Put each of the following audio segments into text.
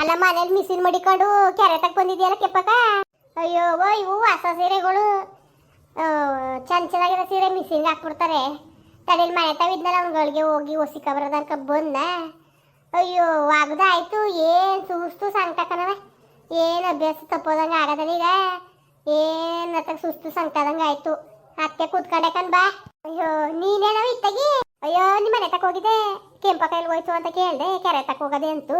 ಅಲ್ಲ ಮನೇಲಿ ಮಿಸಿನ್ ಮಡಿಕೊಂಡು ಕೆರೆ ತಕ್ಕ ಬಂದಿದ್ಯಲ್ಲ ಕೆಪ್ಪಕ ಅಯ್ಯೋ ಇವು ಹೊಸ ಸೀರೆಗಳು. ಚಂದ ಚೆನ್ನಾಗಿರೋ ಸೀರೆ ಮಿಸಿನ್ಗೆ ಹಾಕ್ಬಿಡ್ತಾರೆ. ತಡೆಯಲ್ಲಿ ಮನೆ ತಾವಿದ್ನಲ್ಲ ಅವ್ನುಗಳಿಗೆ ಹೋಗಿ ಒಸಿಕ ಬರೋದನ್ಕ ಬಂದ. ಅಯ್ಯೋ ಆಗದ ಆಯಿತು. ಏನು ಸುಸ್ತು ಸಂಕಟನವ ಏನು ಅಭ್ಯಾಸ ತಪ್ಪೋದಂಗೆ ಆಗದಲ್ಲ ಈಗ. ಏನು ಅತ್ತ ಸುಸ್ತು ಸಂಕಟದಂಗೆ ಆಯ್ತು. ಅತ್ತೆ ಕೂತ್ಕೊಂಡೆ ಕಣ್ ಬಾ. ಅಯ್ಯೋ, ನೀನೇನವ ಇತ್ತಗಿ? ಅಯ್ಯೋ ನಿಮ್ಮ ಮನೆ ತಕ್ಕ ಹೋಗಿದ್ದೆ. ಕೆಂಪ ಕೈಲಿ ಹೋಯ್ತು ಅಂತ ಕೇಳ್ದೆ. ಕೆರೆ ತಕ್ಕ ಹೋಗದೆ ಅಂತು.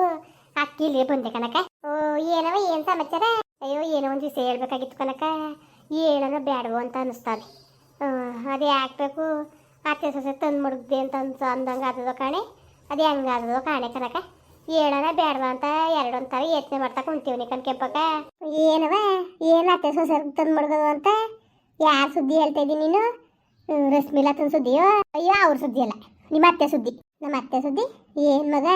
ಅಕ್ಕಿ ಇಲ್ಲಿ ಬಂದೆ ಕನಕ ಓ, ಏನವ, ಏನ್ ಸಮಾಚಾರ? ಅಯ್ಯೋ, ಏನೋ ಒಂದು ದಿವಸ ಹೇಳ್ಬೇಕಾಗಿತ್ತು ಕನಕ ಏನೋ ಬ್ಯಾಡವು ಅಂತ ಅನಿಸ್ತಾರೆ ಅದೇ ಹಾಕ್ಬೇಕು ಅತ್ತೆ ಸೊಸೆ ತಂದು ಮಡಗ್ದೆ ಅಂತ ಅನ್ಸ ಅಂದಂಗೆ ಆದದೋ ಕಾಣೆ. ಅದು ಆದದೋ ಕಾಣೆ ಕನಕ ಹೇಳೋಣ ಬೇಡವಾ ಅಂತ ಎರಡು ಅಂತ ಯೋಚನೆ ಮಾಡ್ತಾ ಕುಂತೀವಿ ಕಣ್ ಕೆಪ್ಪಕ ಏನವ, ಏನ ಅತ್ತೆ ಸೊಸೆ ತಂದು ಮಡಗೋದು ಅಂತ? ಯಾರ ಸುದ್ದಿ ಹೇಳ್ತಾ ಇದ್ದೀನಿ ನೀನು? ರಶ್ಮಿಲಾ ತಂದು ಸುದ್ದಿಯೋ? ಅಯ್ಯೋ, ಅವ್ರ ಸುದ್ದಿ ಅಲ್ಲ. ನಿಮ್ಮ ಅತ್ತೆ ಸುದ್ದಿ. ನಮ್ಮ ಅತ್ತೆ ಸುದ್ದಿ? ಏನು ಮಗ?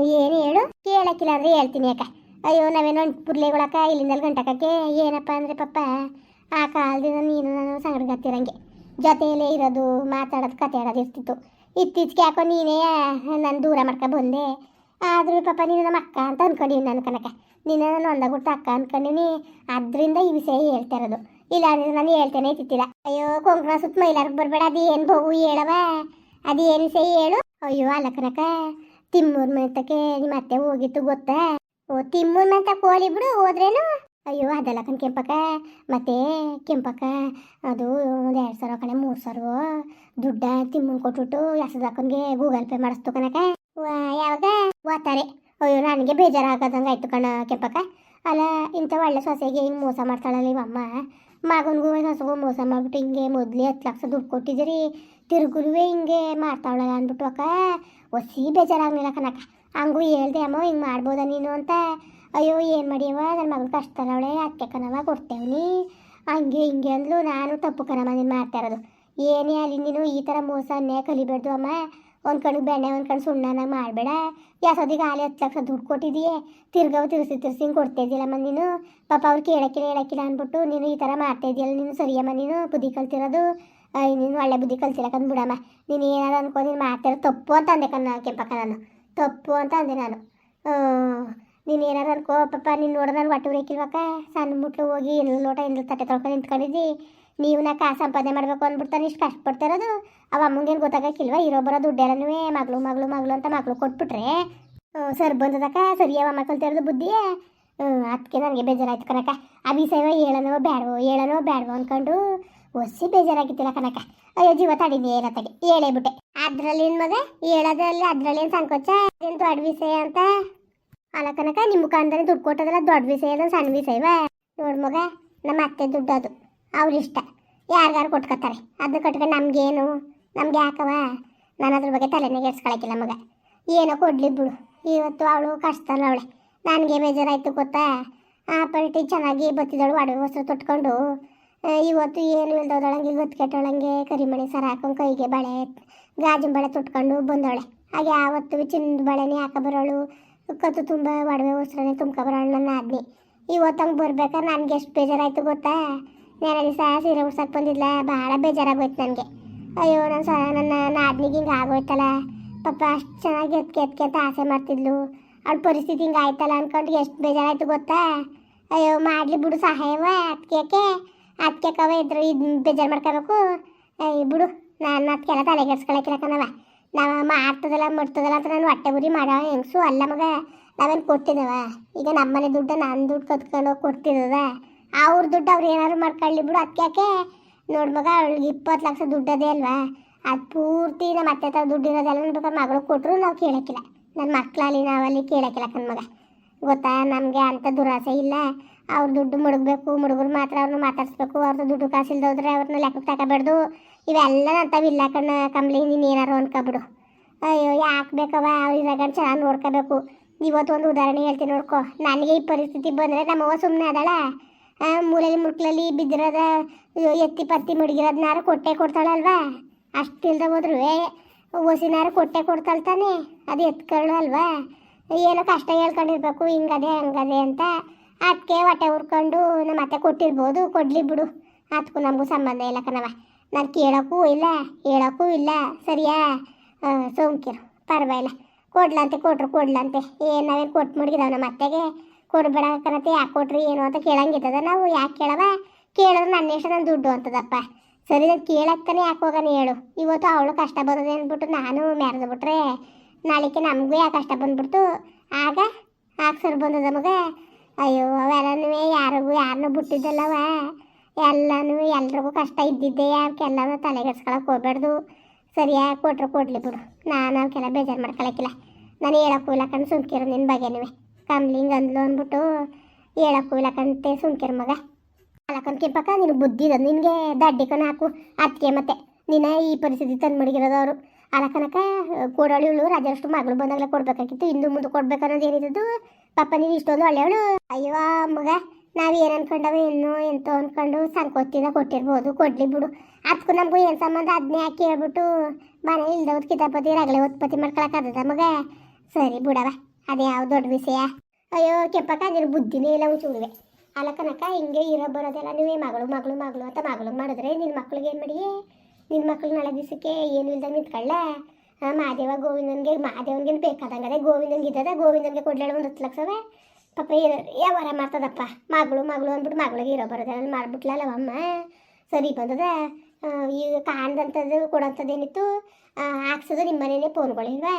ಏನು ಹೇಳು? ಕೇಳಕ್ಕಿಲ್ಲ ಅಂದ್ರೆ ಹೇಳ್ತೀನಿ ಅಕ್ಕ ಅಯ್ಯೋ, ನಾವೇನೋ ಪುರ್ಲೆಗಳಕ್ಕ ಇಲ್ಲಿಂದ ಗಂಟಕಕ್ಕೆ ಏನಪ್ಪ ಅಂದರೆ ಪಪ್ಪ, ಆ ಕಾಲದಿಂದ ನೀನು ನಾನು ಸಂಗಡಗತ್ತಿರಂಗೆ. ಜೊತೆಯಲ್ಲೇ ಇರೋದು, ಮಾತಾಡೋದು, ಕತೆ ಆಡೋದು ಇರ್ತಿತ್ತು. ಇತ್ತೀಚೆಗೆ ಯಾಕೋ ನೀನೇ ನಾನು ದೂರ ಮಾಡ್ಕೊ ಬಂದೆ. ಆದರೂ ಪಾಪ ನೀನು ನಮ್ಮ ಅಕ್ಕ ಅಂತ ಅನ್ಕೊಂಡಿವಿ ನಾನು ಕನಕ ನೀನು ನಾನು ಒಂದಾಗುಟ್ಟು ಅಕ್ಕ ಅನ್ಕೊಂಡಿನಿ. ಅದರಿಂದ ಈ ವಿಷಯ ಹೇಳ್ತಾ ಇರೋದು. ಇಲ್ಲ ಅಂದ್ರೆ ನಾನು ಹೇಳ್ತೇನೆ ಇತ್ತಿಲ್ಲ ಅಯ್ಯೋ, ಕೊಂಕಣ ಸುತ್ತ ಮೈಲಾರ್ಗೆ ಬರಬೇಡ. ಅದು ಏನು ಬಹು ಹೇಳವ ಅದು ಏನು ವಿಷಯ ಹೇಳು? ಅಯ್ಯೋ, ಅಲ್ಲ ಕನಕ ತಿಮ್ಮೂರ್ ಮೆಂತಕ್ಕೆ ನಿಮ್ಮ ಅತ್ತೆ ಹೋಗಿತ್ತು ಗೊತ್ತಾ? ಓ, ತಿಮ್ಮೂರ್ ಮೆಂತ ಕೋಲಿ ಬಿಡು, ಹೋದ್ರೇನು? ಅಯ್ಯೋ, ಅದಲ್ಲ ಕಣ್ ಕೆಂಪಕ್ಕ. ಮತ್ತೆ ಕೆಂಪಕ್ಕ, ಅದು ಒಂದು ಎರಡು ಸಾವಿರ ಕಣೆ, ಮೂರು ಸಾವಿರ ದುಡ್ಡ ತಿಮ್ಮನ್ ಕೊಟ್ಬಿಟ್ಟು ಎಸದಕ್ಕನ್ಗೆ ಗೂಗಲ್ ಪೇ ಮಾಡಿಸ್ತು ಕಣಕ ಯಾವಾಗ? ಓದ್ತಾರೆ ಅಯ್ಯೋ, ನನಗೆ ಬೇಜಾರಾಗದಂಗೆ ಆಯ್ತು ಕಣ ಕೆಂಪಕ್ಕ. ಅಲ್ಲ, ಇಂಥ ಒಳ್ಳೆ ಸೊಸೆಗೆ ಹಿಂಗೆ ಮೋಸ ಮಾಡ್ತಾಳಲ್ಲ ಇವಮ್ಮ ಮಗನಿಗೂ ಸೊಸೆಗೂ ಮೋಸ ಮಾಡ್ಬಿಟ್ಟು ಹಿಂಗೆ ಮೊದಲೇ ಹತ್ತು ಲಕ್ಷ ದುಡ್ಡು ಕೊಟ್ಟಿದ್ದೀರಿ. ತಿರುಗುರುವೆ ಹಿಂಗೆ ಮಾಡ್ತಾವಳಲ್ಲ ಅಂದ್ಬಿಟ್ಟು ಅಕ್ಕ ಒಸಿ ಬೇಜಾರಾಗಲಿಲ್ಲ ಕನಕ ಹಂಗೂ ಹೇಳ್ದೆ, ಅಮ್ಮ, ಹಿಂಗೆ ಮಾಡ್ಬೋದಾ ನೀನು ಅಂತ. ಅಯ್ಯೋ, ಏನು ಮಾಡಿಯವ ನನ್ನ ಮಗಳು ಕಷ್ಟ ಅವಳೆ, ಅತ್ತೆ ಕಣವ ಕೊಡ್ತೇವ್ನಿ ಹಂಗೆ ಹಿಂಗೆ ಅಂದ್ಲು, ನಾನು ತಪ್ಪು ಕಣಮ್ಮ, ನೀನು ಮಾಡ್ತಾ ಇರೋದು. ಏನೇ ಅಲ್ಲಿ ನೀನು ಈ ಥರ ಮೋಸ, ಅನ್ಯಾಯ ಕಲಿಬೇಡ್ದು ಅಮ್ಮ. ಒಂದು ಕಣ್ಣು ಬೆಣ್ಣೆ, ಒಂದು ಕಣ್ಣು ಸುಣ್ಣನ ಮಾಡಬೇಡ. ಯಾಸೋದಿಗೆ ಗಾಳಿ ಹತ್ತು ಲಕ್ಷ ದುಡ್ಡು ಕೊಟ್ಟಿದೀಯೇ, ತಿರ್ಗವು ತಿರ್ಸಿ ತಿರ್ಸಿ ಹಿಂಗೆ ಕೊಡ್ತಾ ಇದ್ದಿಲ್ಲಮ್ಮ ನೀನು. ಪಾಪ ಅವ್ರು ಕೇಳಕ್ಕಿಲ್ಲ, ಹೇಳಕ್ಕಿಲ್ಲ ಅಂದ್ಬಿಟ್ಟು ನೀನು ಈ ಥರ ಮಾಡ್ತಾಯಿದ್ದೀಯಲ್ಲ ನೀನು, ಸರಿಯಮ್ಮ ನೀನು, ಬುದ್ಧಿ ಕಲ್ತಿರೋದು. ನೀನು ಒಳ್ಳೆ ಬುದ್ಧಿ ಕಲ್ತಿರಕಂದು ಬಿಡಮ್ಮ. ನೀನು ಏನಾರು ಅನ್ಕೋ ನೀನು ಮಾಡ್ತಿರೋ ತಪ್ಪು ಅಂತ ಅಂದೆ ಕಣ್ಣ ಕೆಂಪಕ್ಕ ನಾನು. ತಪ್ಪು ಅಂತ ಅಂದೆ ನಾನು. ನೀನು ಏನಾರು ಅನ್ಕೋ, ಪಾಪ ನೀನು ನೋಡ ನಾನು ಒಟ್ಟು ಉರಿಕಿಲ್ವಕ್ಕ ಸಣ್ಣ ಮುಟ್ಲು ಹೋಗಿ ಎಲ್ಲ ಲೋಟ ಎಲ್ಲ ತಟ್ಟೆ ತೊಳ್ಕೊಂಡು ನಿಂತ್ಕೊಂಡಿದ್ದಿ. ನೀವು ನಾ ಕಾ ಸಂಪಾದನೆ ಮಾಡಬೇಕು ಅಂದ್ಬಿಡ್ತಾನೆ ಇಷ್ಟು ಕಷ್ಟಪಡ್ತಿರೋದು ಅವ ಅಮ್ಮಂಗೇನು ಗೊತ್ತಾಗಕ್ಕಿಲ್ವ? ಇರೋ ಬರೋ ದುಡ್ಡೆಲ್ಲನೂ ಮಗಳು ಮಗಳು ಮಗಳು ಅಂತ ಮಗಳು ಕೊಟ್ಬಿಟ್ರೆ. ಸರ್ ಬಂದದಕ್ಕ? ಸರಿಯವ ಮಕ್ಕಳು ತೆರೆದು ಬುದ್ಧಿಯೇ? ಅದಕ್ಕೆ ನನಗೆ ಬೇಜಾರಾಯ್ತು ಕನಕ ಆ ವಿಷಯವ ಹೇಳನೋ ಬೇಡವೋ ಹೇಳನೋ ಬೇಡವೋ ಅನ್ಕೊಂಡು ಒಸಿ ಬೇಜಾರಾಗಿತ್ತಿಲ್ಲ ಕನಕ. ಅಯ್ಯೋ, ಜೀವ ತಡಿದೆ ಏನತ್ತಾಗೆ ಹೇಳೇ ಬಿಟ್ಟೆ. ಅದ್ರಲ್ಲಿ ಮಗ? ಹೇಳೋದ್ರಲ್ಲಿ ಅದ್ರಲ್ಲಿ ಸಂಕೋಚ? ಏನು ದೊಡ್ಡ ವಿಷಯ ಅಂತ? ಅಲ್ಲ ಕನಕ ನಿಮ್ಮ ಮುಖಾಂತರ ದುಡ್ಡು ಕೊಟ್ಟೋದಲ್ಲ ದೊಡ್ಡ ವಿಷಯ ಅದ ಸಣ್ಣ ವಿಷಯವ ನೋಡ್ ಮಗ, ನಮ್ಮ ಅತ್ತೆ ದುಡ್ಡು ಅದು ಅವ್ರ ಇಷ್ಟ ಯಾರಿಗಾರು ಕೊಟ್ಕೊತಾರೆ. ಅದನ್ನ ಕಟ್ಕೊಂಡು ನಮ್ಗೇನು? ನಮ್ಗೆ ಯಾಕವ ನಾನು ಅದ್ರ ಬಗ್ಗೆ ತಲೆನ ಕೆಡ್ಸ್ಕೊಳಕಿಲ್ಲ ಮಗ. ಏನೋ ಕೊಡ್ಲಿ ಬಿಡು. ಇವತ್ತು ಅವಳು ಕಷ್ಟಲ್ಲ ಅವಳೆ. ನನಗೆ ಬೇಜಾರಾಯ್ತು ಗೊತ್ತಾ? ಆ, ಪಲ್ಟಿ ಚೆನ್ನಾಗಿ ಬತ್ತಿದಳು ಅಡುಗೆ ವಸ್ತ್ರ ತೊಟ್ಕೊಂಡು. ಇವತ್ತು ಏನು ಇಲ್ದೋದಳಂಗೆ ಗೊತ್ತು ಕೆಟ್ಟೋಳಂಗೆ ಕರಿಮಣಿ ಸರ ಹಾಕೊಂಡು ಕೈಗೆ ಬಳೆ, ಗಾಜಿನ ಬಳೆ ತುಟ್ಕೊಂಡು ಬಂದವಳೆ. ಹಾಗೆ ಆವತ್ತು ಚಿನ್ನದ ಬಳೆನೇ ಬರೋಳು, ಕತ್ತು ತುಂಬ ಒಡವೆ ಉಸ್ರನೇ ಬರೋಳು ನನ್ನ ಆದ್ನಿ ಇವತ್ತು ಹಂಗೆ ಬರ್ಬೇಕಾದ್ರೆ ನನಗೆ ಎಷ್ಟು ಬೇಜಾರಾಯ್ತು ಗೊತ್ತಾ? ನೆನಲ್ಲಿ ಸಹ ಸೀರೆ ಉಡ್ಸಕ್ಕೆ ಬಂದಿಲ್ಲ ಭಾಳ ಬೇಜಾರಾಗೋಯ್ತು ನನಗೆ. ಅಯ್ಯೋ ನನ್ನ ಸಹ ನನ್ನ ನಾದ್ನಿಗೆ ಹಿಂಗೆ ಆಗೋಯ್ತಲ್ಲ. ಪಾಪ ಅಷ್ಟು ಚೆನ್ನಾಗಿ ಎತ್ಕೆ ಎತ್ಕೆ ಅಂತ ಆಸೆ ಮಾಡ್ತಿದ್ಲು. ಅವಳ ಪರಿಸ್ಥಿತಿ ಹಿಂಗೆ ಆಯ್ತಲ್ಲ ಅನ್ಕೊಂಡು ಎಷ್ಟು ಬೇಜಾರಾಯ್ತು ಗೊತ್ತಾ? ಅಯ್ಯೋ, ಮಾಡಲಿ ಬಿಡು ಸಹಾಯವ ಅದಕ್ಕೆ? ಅದಕ್ಕೆ ಕವ ಇದ್ರು, ಇದು ಬೇಜಾರು ಮಾಡ್ಕೋಬೇಕು. ಬಿಡು, ನಾನು ಅದಕ್ಕೆಲ್ಲ ತಲೆಗೆಡ್ಸ್ಕೊಳಕಿಲ್ಲ ಕಣವ ನಾವು ಮಾಡ್ತದಲ್ಲ ಮಾಡ್ತದಲ್ಲ ಅಂತ ನಾನು ಹೊಟ್ಟೆ ಉರಿ ಮಾಡೋ ಹೆಂಗಸು ಅಲ್ಲ ಮಗ, ನಾವೇನು ಕೊಟ್ಟಿದ್ದವ ಈಗ ನಮ್ಮನೆ ದುಡ್ಡು ನನ್ನ ದುಡ್ಡು ಕತ್ಕೊಂಡು ಕೊಡ್ತಿದ್ದದ ಅವ್ರ ದುಡ್ಡು ಅವ್ರು ಏನಾದ್ರು ಮಾಡ್ಕೊಳ್ಳಿ ಬಿಡು ಅದಕ್ಕೆ ನೋಡು ಮಗ, ಅವಳಿಗೆ ಇಪ್ಪತ್ತು ಲಕ್ಷ ದುಡ್ಡದೇ ಅಲ್ವಾ? ಅದು ಪೂರ್ತಿ ನಮ್ಮ ಅತ್ತೆ ಹತ್ರ ದುಡ್ಡು ಇರೋದೆಲ್ಲ ಮಗಳು ಕೊಟ್ಟರು ನಾವು ಕೇಳೋಕ್ಕಿಲ್ಲ. ನನ್ನ ಮಕ್ಕಳಲ್ಲಿ ನಾವಲ್ಲಿ ಕೇಳೋಕ್ಕಿಲ್ಲ ಕಣ್ಮಗ ಗೊತ್ತಾ? ನಮಗೆ ಅಂಥ ದುರಾಸೆ ಇಲ್ಲ. ಅವ್ರ ದುಡ್ಡು ಮುಡಗಬೇಕು, ಮುಡುಗರು ಮಾತ್ರ ಅವ್ರನ್ನ ಮಾತಾಡಿಸ್ಬೇಕು ಅವ್ರದ್ದು ದುಡ್ಡು ಕಾಸಿಲ್ದೋದ್ರೆ ಅವ್ರನ್ನ ಲೆಕ್ಕಕ್ಕೆ ತಗೋಬಾರ್ದು ಇವೆಲ್ಲ ಅಂಥವಿಲ್ಲ ಕಣ್ಣ ಕಂಬ್ಲಿ ನೀನು ಏನಾರು ಅನ್ಕೊಬಿಡು. ಅಯ್ಯೋ, ಯಾಕೆ ಬೇಕವ ಅವ್ರ ಇರಾಗಂಡು ಚೆನ್ನಾಗಿ ನೋಡ್ಕೋಬೇಕು. ಇವತ್ತು ಒಂದು ಉದಾಹರಣೆ ಹೇಳ್ತೀನಿ ನೋಡ್ಕೊ. ನನಗೆ ಈ ಪರಿಸ್ಥಿತಿ ಬಂದರೆ ನಮ್ಮವ್ವ ಸುಮ್ಮನೆ ಅದಳ. ಮೂಲೆಯಲ್ಲಿ ಮುಟ್ಲಲ್ಲಿ ಬಿದ್ದಿರೋದ, ಎತ್ತಿ ಪತ್ತಿ ಮುಡುಗಿರೋದನ್ನಾರು ಕೊಟ್ಟೆ ಕೊಡ್ತಾಳಲ್ವಾ? ಅಷ್ಟಿಲ್ದ ಹೋದ್ರು ಒಸಿನಾರು ಕೊಟ್ಟೆ ಕೊಡ್ತಾಳೆ ತಾನೆ? ಅದು ಎತ್ಕೊಳ್ಳೋ ಅಲ್ವಾ ಏನೋ ಕಷ್ಟ ಹೇಳ್ಕೊಂಡಿರ್ಬೇಕು, ಹಿಂಗದೆ, ಹಂಗದೆ ಅಂತ. ಅದಕ್ಕೆ ಹೊಟ್ಟೆ ಹುರ್ಕೊಂಡು ನಮ್ಮ ಅತ್ತೆ ಕೊಟ್ಟಿರ್ಬೋದು. ಕೊಡ್ಲಿ ಬಿಡು. ಅದಕ್ಕೂ ನಮಗೂ ಸಂಬಂಧ ಇಲ್ಲ ಕಣವ ನಾನು ಕೇಳೋಕ್ಕೂ ಇಲ್ಲ ಹೇಳೋಕ್ಕೂ ಇಲ್ಲ. ಸರಿಯಾ? ಸೋಂಕಿರು. ಪರವಾಗಿಲ್ಲ. ಕೊಡ್ಲಂತೆ ಕೊಟ್ರು ಕೊಡ್ಲಂತೆ ಏನು ಕೊಟ್ಟು ಮಡಗಿದಾವ ನಮ್ಮ ಅತ್ತೆಗೆ? ಕೊಡ್ಬೇಡ ಕಣತೆ ಯಾಕೆ ಕೊಟ್ರಿ, ಏನು ಅಂತ ಕೇಳಂಗಿದ್ದದ ನಾವು. ಯಾಕೆ ಕೇಳವ? ಕೇಳಿದ್ರೆ ನನ್ನ ಇಷ್ಟ, ನನ್ನ ದುಡ್ಡು ಅಂತದಪ್ಪ. ಸರಿ, ನಾನು ಕೇಳಕ್ಕನೇ ಯಾಕೆ ಹೇಳು. ಇವತ್ತು ಅವಳು ಕಷ್ಟ ಬರೋದು ಅಂದ್ಬಿಟ್ಟು ನಾನು ಮೆರೆದು ಬಿಟ್ರೆ ನಾಳೆಗೆ ನಮಗೂ ಯಾಕೆ ಕಷ್ಟ ಬಂದ್ಬಿಡ್ತು? ಆಗ ಆಗ ಸರ್ ಬಂದದ ಮಗ? ಅಯ್ಯೋ ಅವೆಲ್ಲನೂ ಯಾರಿಗೂ ಯಾರನ್ನೂ ಬಿಟ್ಟಿದ್ದಲ್ಲವ? ಎಲ್ಲನೂ ಎಲ್ರಿಗೂ ಕಷ್ಟ ಇದ್ದಿದ್ದೆ ಅವಕ್ಕೆಲ್ಲನೂ ತಲೆಗೆಡ್ಸ್ಕೊಳಕ್ಕೆ ಹೋಗ್ಬಾರ್ದು. ಸರಿಯಾಗಿ ಕೊಟ್ರು ಕೊಡ್ಲಿ ಬಿಡು. ನಾನು ಅವಕ್ಕೆಲ್ಲ ಬೇಜಾರು ಮಾಡ್ಕೊಳಕ್ಕಿಲ್ಲ. ನಾನು ಹೇಳಕ್ಕೂ ಇಲ್ಲ ಸುಮ್ಕಿರು ನಿನ್ನ ಬಗ್ಗೆನೂ ಕಮ್ಲಿಂಗ್ ಅಂದ್ಲು ಅಂದ್ಬಿಟ್ಟು ಹೇಳಕ್ಕೂ ಇಲ್ಲ ಸುಮ್ಕಿರು ಮಗ. ಅಲ್ಲಕ್ಕನ್ ಕೆಂಪಕ್ಕ, ನಿನಗೆ ಬುದ್ಧಿ ಇದೆ ನಿನಗೆ? ದಡ್ಡಿಕನ ಹಾಕು ಅದಕ್ಕೆ ಮತ್ತೆ. ನಿನ್ನ ಈ ಪರಿಸ್ಥಿತಿ ತಂದು ಮಡಗಿರೋದವರು ಅಲಕನಕ ಕೊಡೋಳಿಗಳು ರಾಜರಷ್ಟು ಮಗಳು ಬಂದಾಗಲೇ ಕೊಡ್ಬೇಕಾಗಿತ್ತು. ಇಂದು ಮುಂದೆ ಕೊಡ್ಬೇಕನ್ನೋದು ಏನಿದ್ದು ಪಾಪ ನೀನು ಇಷ್ಟೊಂದು ಒಳ್ಳೆಯವಳು. ಅಯ್ಯೋ, ಮಗ, ನಾವು ಏನು ಅನ್ಕೊಂಡವ ಏನು ಎಂತೋ ಅನ್ಕೊಂಡು ಸಂಕೋತಿನ ಕೊಟ್ಟಿರ್ಬೋದು. ಕೊಡ್ಲಿ ಬಿಡು. ಅದಕ್ಕೂ ನಮಗೂ ಏನು ಸಂಬಂಧ? ಅದನ್ನೇ ಯಾಕೆ ಹೇಳ್ಬಿಟ್ಟು ಮನೆ ಇಲ್ದವ್ದು ಕಿತಾಪತಿ, ರಗಳೆ ಉತ್ಪತ್ತಿ ಮಾಡ್ಕೊಳಕ್ಕಾಗದ ಮಗ? ಸರಿ ಬಿಡವ ಅದೇ ಯಾವ ದೊಡ್ಡ ವಿಷಯ? ಅಯ್ಯೋ ಕೆಪ್ಪಕ್ಕ ಅದ್ರ ಬುದ್ಧಿನೇ ಇಲ್ಲ ಉಳಿವೆ ಅಲಕನಕ ಹಿಂಗೆ ಇರೋ ಬರೋದೆಲ್ಲ ನೀವೇ ಮಗಳು ಮಗಳು ಮಗಳು ಅಂತ ಮಗಳು ಮಾಡಿದ್ರೆ ನಿನ್ನ ಮಕ್ಳಿಗೆ ಏನು ಮಾಡಿ ನಿನ್ನ ಮಕ್ಳು ನಾಳೆ ದಿವಸಕ್ಕೆ ಏನು ಇಲ್ದಂಗೆ ನಿಂತ್ಕೊಳ್ಳ? ಮಾದೇವ, ಗೋವಿಂದನ್ಗೆ ಮಾದೇವನ್ಗೆ ಬೇಕಾದಂಗದೆ ಗೋವಿಂದನ್ಗೆ ಇದ್ದದ, ಗೋವಿಂದನ್ಗೆ ಕೊಡ್ಲೇಳು ಒಂದು ಹತ್ತು ಲಕ್ಷವೇ ಪಾಪ ಇರೋ ಯಾವಾರ ಮಾಡ್ತದಪ್ಪ. ಮಗಳು ಮಗಳು ಅಂದ್ಬಿಟ್ಟು ಮಗಳಿಗೆ ಇರೋ ಬರೋದ ಮಾಡ್ಬಿಟ್ಲಲ್ಲ ಅಮ್ಮ. ಸರಿ ಬಂದದ. ಈಗ ಕಾಣ್ದಂಥದ್ದು ಕೊಡೋಂಥದ್ದೇನಿತ್ತು ಹಾಕ್ಸೋದು ನಿಮ್ಮ ಮನೇನೆ ಫೋನ್ಗಳಿಲ್ವಾ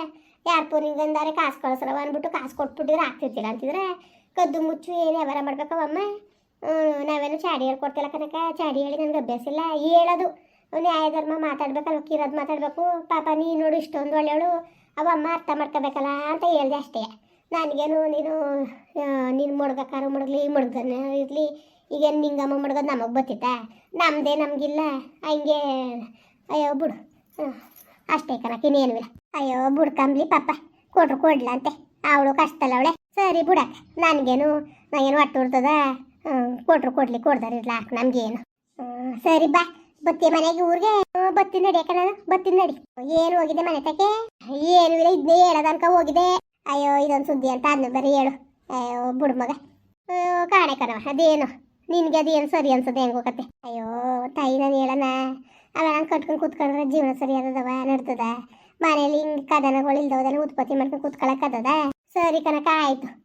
ಯಾರು ಫೋನಿಗೆ ಅಂದರೆ, ಕಾಸು ಕಳಿಸ್ರವ ಅಂದ್ಬಿಟ್ಟು ಕಾಸು ಕೊಟ್ಬಿಟ್ಟಿದ್ರೆ ಹಾಕ್ತಿರ್ತಿಲ್ಲ ಅಂತಿದ್ರೆ, ಕದ್ದು ಮುಚ್ಚು, ಏನು ವ್ಯವಹಾರ ಮಾಡ್ಬೇಕವಮ್ಮ ನಾವೇನು ಚಾಡಿ ಹೇಳಿ ಹೇಳ್ಕೊಡ್ತಿಲ್ಲ ಕನಕ, ಚಾಡಿ ಹೇಳಿ ನನಗೆ ಅಭ್ಯಾಸ ಇಲ್ಲ, ಹೇಳೋದು. ನ್ಯಾಯ ಧರ್ಮ ಮಾತಾಡ್ಬೇಕಲ್ಲ ಕಿರೋದು ಮಾತಾಡಬೇಕು. ಪಾಪ ನೀ ನೋಡು ಇಷ್ಟೊಂದು ಒಳ್ಳೆಯವಳು ಅವ ಅಮ್ಮ ಅರ್ಥ ಮಾಡ್ಕೋಬೇಕಲ್ಲ ಅಂತ ಹೇಳ್ದೆ ಅಷ್ಟೇ. ನನಗೇನು, ನೀನು ನೀನು ಮುಡ್ಬೇಕಾರು ಮುಡ್ಗಲಿ ಮುಡ್ಗನ ಇರಲಿ. ಈಗೇನು ನಿಂಗಮ್ಮ ಮುಡ್ಗೋದು ನಮಗೆ ಬತ್ತಿತ್ತ ನಮ್ಮದೇ ನಮಗಿಲ್ಲ. ಹಂಗೆ, ಅಯ್ಯೋ, ಬಿಡು. ಅಷ್ಟೇ ಕಣಕ್ಕೆ ಇನ್ನೇನು ಇಲ್ಲ. ಅಯ್ಯೋ ಬುಡ್ಕಂಬ್ಲಿ ಪಾಪ. ಕೊಟ್ರು ಕೊಡ್ಲಂತೆ ಅವಳು ಕಷ್ಟಲ್ಲ ಅವಳೆ. ಸರಿ ಬಿಡಕ್ಕೆ, ನನಗೇನು ನನಗೇನು ಉರ್ತದ ಕೊಟ್ರು ಕೊಡ್ಲಿ ಕೊಡ್ದಾರ ನಮಗೇನು? ಸರಿ ಬಾ. ಬತ್ತಿ ಮನೆಗೆ ಊರಿಗೆ ಬತ್ತಿ ನಡಿ ಯಾಕೆ ನಾನು ಬತ್ತೀನಿ ನಡಿ. ಏನು ಹೋಗಿದೆ ಮನೆ ತಕ್ಕೆ? ಏನು ಇಲ್ಲ ಇದನ್ನೇ ಹೇಳೋದನ್ಕ ಹೋಗಿದೆ. ಅಯ್ಯೋ, ಇದೊಂದು ಸುದ್ದಿ ಅಂತ ಅದನ್ನ ಬರೀ ಹೇಳು. ಅಯ್ಯೋ, ಬುಡ್ ಮಗ. ಅಯ್ಯೋ, ಕಾಣೆ ಕಣವ ಅದೇನು? ನಿನ್ಗೆ ಅದೇನು ಸರಿ ಅನ್ಸದೆ ಹೆಂಗ್ ಹೋಗತ್ತೆ ಅಯ್ಯೋ, ತಾಯಿ ನಾನು ಹೇಳನ ಅವ ನಾನು ಕಟ್ಕೊಂಡು ಕೂತ್ಕೊಂಡ್ರೆ ಜೀವನ ಸರಿ ಆದದವ ನಡ್ತದ. ಮನೇಲಿ ಹಿಂಗೆ ಕದನಗಳು ಇಲ್ದವದೆಲ್ಲ ಉತ್ಪತ್ತಿ ಮಾಡ್ಕೊಂಡು ಅದದ ಸರಿ ಕನಕ ಆಯ್ತು.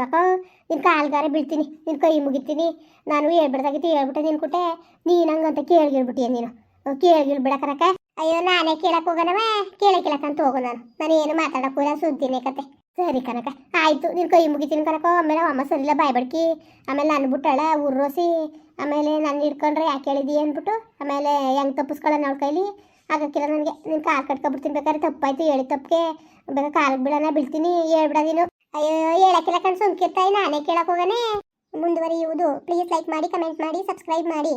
ಯಾಕೋ ನಿನ್ನ ಕಾಲ್ಗಾರ ಬೀಳ್ತೀನಿ ನಿನ್ನ ಕೈ ಮುಗಿತೀನಿ. ನಾನು ಹೇಳ್ಬಿಡ್ದಾಗಿತ್ತು, ಹೇಳ್ಬಿಟ್ಟೆ ನಿನ್ ಕುಟೆ. ನೀನು ಹಂಗಂತ ಕೇಳ್ಗಿಳ್ಬಿಟ್ಟಿಯ ನೀನು? ಕೇಳ್ಗಿಳ್ಬಿಡ ಕನಕ ಅಯ್ಯೋ, ನಾನೇ ಕೇಳಕ್ಕೆ ಹೋಗೋಣವ? ಕೇಳಕ್ಕಿಲ್ಲಕ್ಕಂತ ಹೋಗು ನಾನು. ನಾನು ಏನು ಮಾತಾಡಕ್ಕೂ ಸುದ್ದಿನೇ ಕತೆ. ಸರಿ ಕನಕ ಆಯ್ತು. ನಿನ್ ಕೈ ಮುಗಿತೀನಿ ಕನಕ ಆಮೇಲೆ ಅಮ್ಮ ಸರಿಲ್ಲ ಬಾಯ್ ಬಡ್ಕಿ ಆಮೇಲೆ ನಾನು ಬಿಟ್ಟಾಳ ಉರ್ರೋಸಿ ಆಮೇಲೆ ನಾನು ಹಿಡ್ಕೊಂಡ್ರೆ ಯಾಕೆ ಹೇಳಿದಿ ಅಂದ್ಬಿಟ್ಟು, ಆಮೇಲೆ ಹೆಂಗೆ ತಪ್ಪಿಸ್ಕೊಳ್ಳೋಣ ಅವಳ ಕೈಲಿ? ಆಗಕ್ಕಿಲ್ಲ ನನಗೆ. ನಿನ್ನ ಕಾಲು ಕಟ್ಕೊಬಿಡ್ತೀನಿ ಬೇಕಾದ್ರೆ ತಪ್ಪಾಯ್ತು ಹೇಳಿ ತಪ್ಪಿಗೆ. ಬೇಕಾದ್ರೆ ಕಾಲಿಗೆ ಬಿಡೋಣ ಬೀಳ್ತೀನಿ. ಹೇಳ್ಬಿಡ ನೀನು. ಅಯ್ಯೋ, ಹೇಳಕ್ಕಿಲ್ಲ ಕಣ್ ಸುಮ್ಕಿರ್ತಾಯಿ ನಾನೇ ಕೇಳಕ್ ಹೋಗನೆ. ಮುಂದುವರಿಯುವುದು. ಪ್ಲೀಸ್ ಲೈಕ್ ಮಾಡಿ ಕಮೆಂಟ್ ಮಾಡಿ ಸಬ್ಸ್ಕ್ರೈಬ್ ಮಾಡಿ.